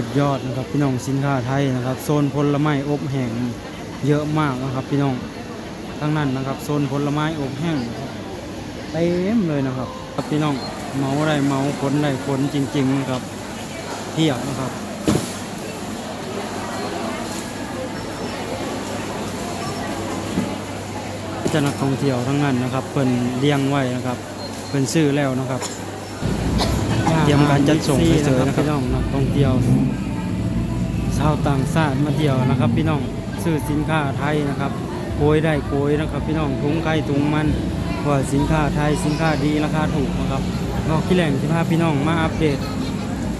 สุดยอดนะครับพี่น้องสินค้าไทยนะครับโซนผลไม้อบแห้งเยอะมากนะครับพี่น้องทั้งนั้นนะครับโซนผลไม้อบแห้งเต็มเลยนะครับครับพี่น้องเมาได้เมาขนได้ขนจริงๆนะครับเที่ยบนะครับจ้านักท่องเที่ยวทั้งนั้นนะครับเพิ่นเลี้ยงไว้นะครับเพิ่นซื้อแล้วนะครับ ตรียมการจัดส่งเฉยๆนะครับพี่น้องนักท่องเที่ยวชาวต่างชาติมาเที่ยวนะครับ พี่น้องซื้อสินค้าไทยนะครับโกยได้โกยนะครับ พี่น้องถุงไก่ถุงมันว่าสินค้าไทยสินค้าดีราคาถูกนะครับนอกที่แหล่งที่พาพี่น้องมาอัปเดต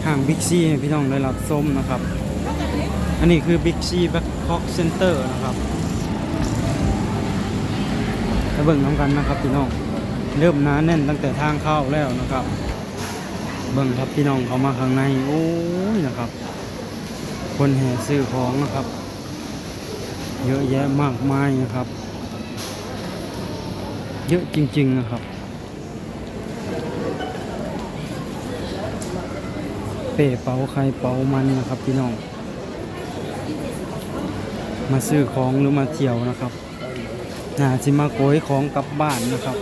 ห้างบิ๊กซีให้พี่น้องได้รับชมนะครับ อันนี้คือบิ๊กซีแบ็คฮอกเซ็นเตอร์นะครับไปเบิ่งน้ำกันนะครับพี่น้องเริ่มหนาแน่นตั้งแต่ทางเข้าแล้วนะครับ เบิ่งครับพี่น้องเขามาข้างในโอ้ยนะครับ คนแห่ซื้อของนะครับ เยอะแยะมากมายนะครับ เยอะจริง ๆนะครับ เป้เป๋าใครเป๋ามันนะครับ พี่น้อง มาซื้อของหรือมาเที่ยวนะครับน่าจิมาโกยของกลับบ้านนะครับ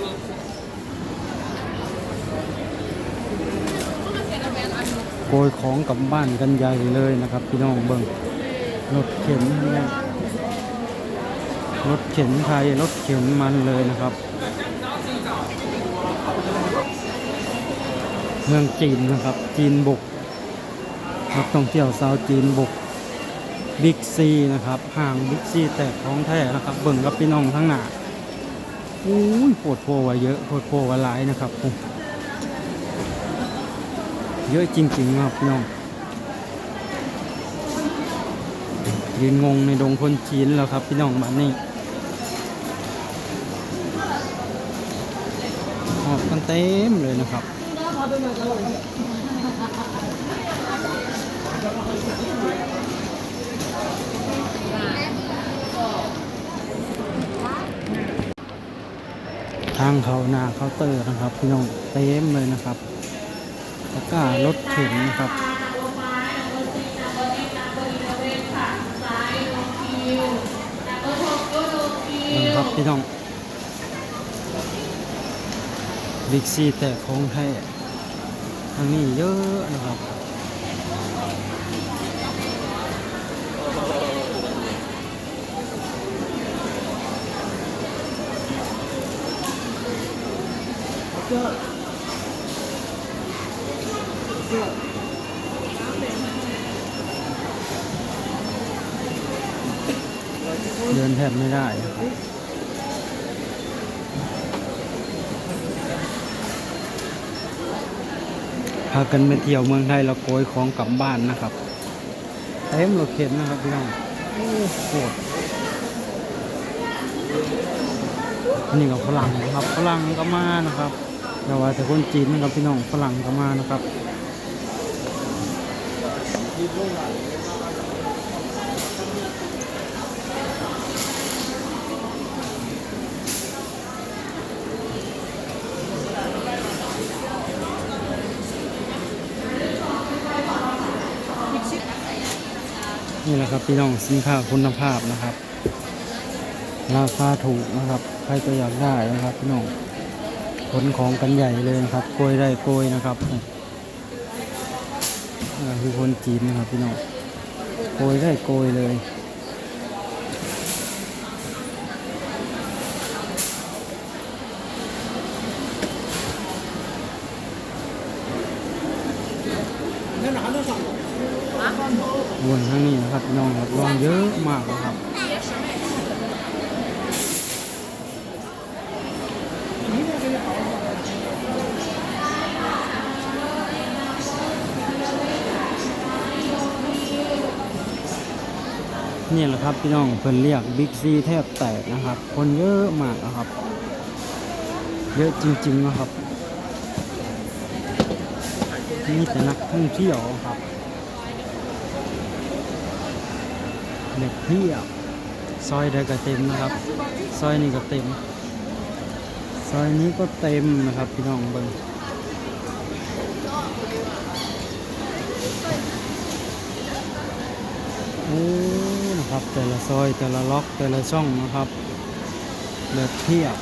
โก ยของกลับบ้านกันใหญ่เลยนะครับ พี่น้องเบิ่งรถเข็นรถเข็นไทยรถเข็นมันเลยนะครับ เมืองจีนนะครับ จีนบุกนักท่องเที่ยวชาวจีนบุกบิ๊กซีนะครับห่างบิ๊กซีแตกของแท้นะครับ เบิ่งกับพี่น้องทั้งหน้าอุ้ยปวดโพวาเยอะปวดโพวาหลายนะครับ เยอะจริงๆครับพี่น้องยืนงงในดงคนจีนแล้วครับพี่น้องบ้านนี้หอบกันเต็มเลยนะครับทางเขาหน้าเคาน์เตอร์นะครับ พี่น้องเต็มเลยนะครับ ตะกร้ารถเข็นนะครับนี่ครับพี่น้องบิ๊กซีแต่ของแท้ทางนี้เยอะนะครับ เดินแทบไม่ได้ครับพากันไปเที่ยวเมืองไทยเราโกยของกลับบ้านนะครับเต็มรถเข็นนะครับพี่น้องโอ้โหนี่กับฝรั่งนะครับฝรั่งก็มานะครับแต่ว่าแต่คนจีนนะครับพี่น้องฝรั่งก็มานะครับ นี่แหละครับพี่น้องสินค้าคุณภาพนะครับ ราคาถูกนะครับ ใครก็อยากได้นะครับพี่น้องขนของกันใหญ่เลยนะครับโกยได้โกยนะครับ คือคนจีนนะครับพี่น้องโกยได้โกยเลยวนข้างนี้นะครับพี่น้องครับลองเยอะมากนะค นี่แหละครับพี่น้องเพิ่นเรียกบิ๊กซีแทบแตกนะครับ คนเยอะมากนะครับ เยอะจริงๆนะครับนี่แต่นักท่องเที่ยวครับเด็กเพียบซอยใดก็เต็มนะครับ ซอยนี้ก็เต็ม ซอยนี้ก็เต็มนะครับพี่น้องเบิ่ง นะครับ แต่ละซอยแต่ละล็อกแต่ละช่องนะครับแบบเทียบ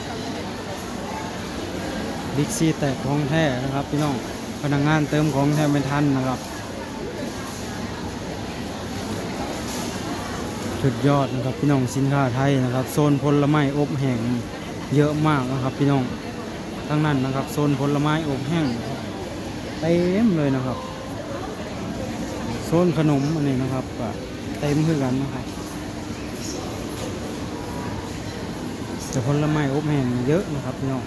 บิ๊กซีแตกของแท้นะครับพี่น้องพนักงานเติมของแท้ไม่ทันนะครับสุดยอดนะครับพี่น้องสินค้าไทยนะครับ โซนผลไม้อบแห้งเยอะมากนะครับพี่น้องทั้งนั้นนะครับ โซนผลไม้อบแห้งเต็มเลยนะครับ โซนขนมอันนี้นะครับเต็มคือกันนะครับ แต่ผลไม้อบแห้งเยอะนะครับพี่น้อง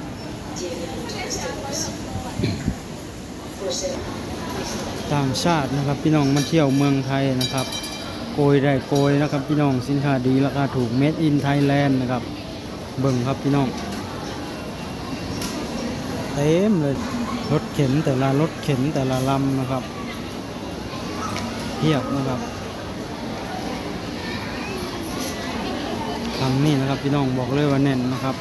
ต่างชาตินะครับพี่น้องมาเที่ยวเมืองไทยนะครับ โกยได้โกยนะครับพี่น้องสินค้าดีราคาถูก Made in Thailand นะครับ เบิ่งครับพี่น้องเต็มเลยรถเข็นแต่ละรถเข็นแต่ละลำนะครับเทียบนะครับ ฝั่งนี้นะครับพี่น้องบอกเลยว่าแน่นนะครับ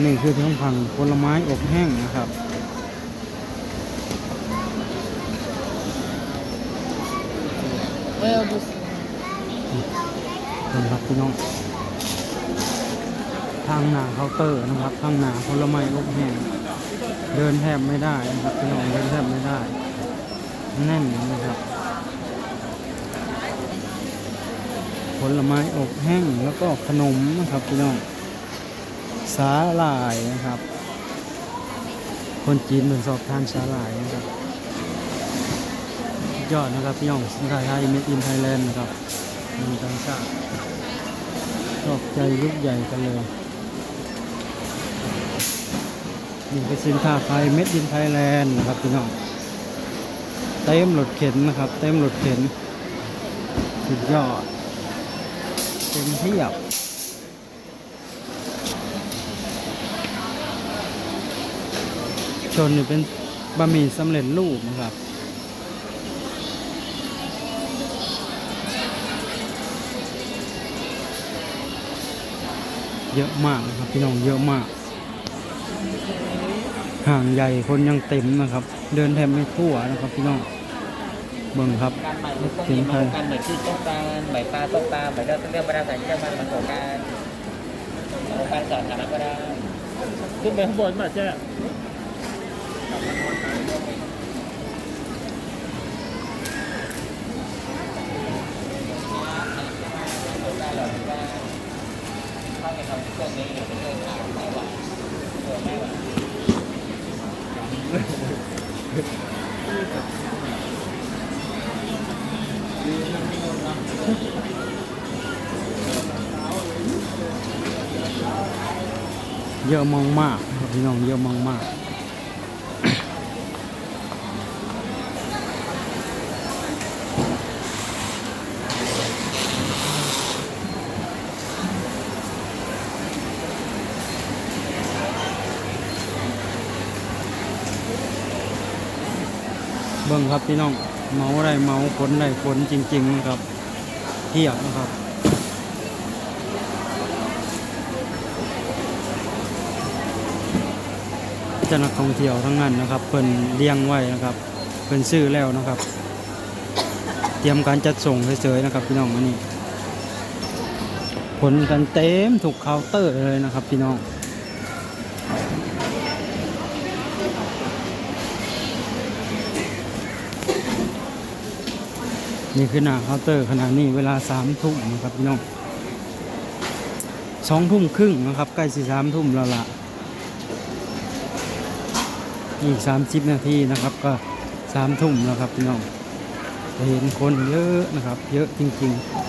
นนี้คือทั้งฝั่งผลไม้อบแห้งนะครับเออบุษเป็นครับพี่น้องทางหนาเคาน์เตอร์นะครับทางหนาผลไม้อบแห้งเดินแทบไม่ได้นะครับพี่น้องเดินแทบไม่ได้ แน่นนะครับ ผลไม้อบแห้งแล้วก็ขนมนะครับพี่น้องสาหร่ายนะครับ คนจีนเป็นชอบทานสาหร่ายนะครับยอดนะครับพี่น้องสินค้าไทยเมดอินไทยแลนด์นะครับมีต่างชาติชอบใจยุกใหญ่กันเลยนี่เป็นสินค้าไทยเมดอินไทยแลนด์นะครับพี่น้องเต็มรถเข็นนะครับ เต็มรถเข็นสุดยอด เต็มเทียบชนนี่เป็นบะหมี่สำเร็จรูปนะครับเยอะมากนะครับพี่น้องเยอะมาก ห่างใหญ่คนยังเต็มนะครับ เดินแทบไม่ทั่วนะครับพี่น้อง เบิ่งครับ การใหม่ลูกต้องมีมากันใหม่ชื่อต้องการใหม่ปลาต้องตามใหม่เรื่องเรื่องประดาสายเจ้ามันมันของการของการสอนฐานะก็ได้ขึ้นไปข้างบนมาเจ้า เยอะมากมากๆพี่น้องเยอะมากมากๆเบิ่งครับพี่น้องเมาได้เมาผลได้ผลจริงๆนะครับเทียบนะครับ จ้านักท่องเที่ยวทั้งนั้นนะครับเพิ่นเลี้ยงไว้นะครับเพิ่นซื้อแล้วนะครับ เตรียมการจัดส่งเฉยๆนะครับ พี่น้องอันนี้ผลกันเต็มถูกเคาน์เตอร์เลยนะครับ พี่น้องนี่คือหน้าเคาน์เตอร์ขณะนี้เวลาสามทุ่มนะครับพี่น้องสองทุ่มครึ่งนะครับ ใกล้สี่สามทุ่มแล้วล่ะ อีก30นาทีนะครับ ก็สามทุ่มแล้วครับพี่น้องจะเห็นคนเยอะนะครับ เยอะจริงๆ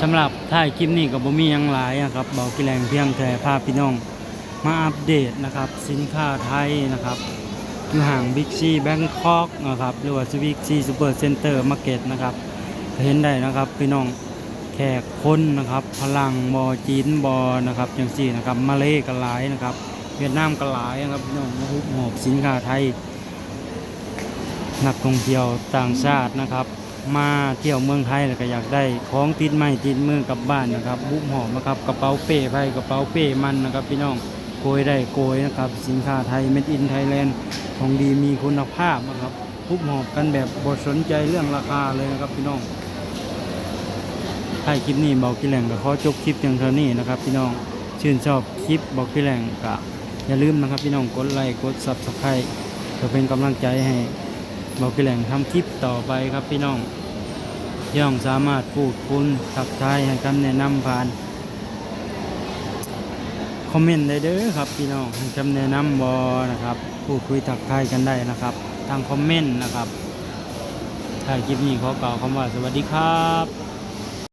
สำหรับถ่ายคลิปนี้กับบ่มียังหลายนะครับเบากิแรงเพียงแต่พาพี่น้อง มาอัปเดตนะครับ สินค้าไทยนะครับอยู่ห่างบิ๊กซีแบงคอกนะครับหรือว่าบิ๊กซีซูเปอร์เซ็นเตอร์มาร์เก็ตนะครับจะเห็นได้นะครับพี่น้อง แขกคนนะครับพลังบอจีนบอนะครับอย่างสี่นะครับมาเลก็หลายนะครับ เวียดนามก็หลายนะครับพี่น้องมาฮุบหอบสินค้าไทย นักท่องเที่ยวต่างชาตินะครับ มาเที่ยวเมืองไทยแล้วก็อยากได้ของติดไม้ติดมือกลับบ้านนะครับบุบหอมนะครับกระเป๋าเป้ไพ่กระเป๋าเป้มันนะครับพี่น้องโกยได้โกยนะครับ สินค้าไทย Made in Thailand ของดีมีคุณภาพนะครับทุบหอบกันแบบบทสนใจเรื่องราคาเลยนะครับพี่น้อง ถ้าคลิปนี้บอกกี่แหล่งก็ขอจบคลิปเพียงเท่านี้นะครับ พี่น้องชื่นชอบคลิปบอกกี่แหล่งก็อย่าลืมนะครับ พี่น้องกดไลค์กดซับสไครต์เพื่อเป็นกำลังใจให้บอกกี่แหล่งทำคลิปต่อไปครับพี่น้องย่องสามารถพูดคุณทักทายให้คำแนะนำผ่านคอมเมนต์ได้เด้อครับพี่น้องให้คำแนะนำบอนะครับพูดคุยทักทายกันได้นะครับ ทางคอมเมนต์นะครับถ่ายคลิปนี้ขอกล่าวคำว่าสวัสดีครับ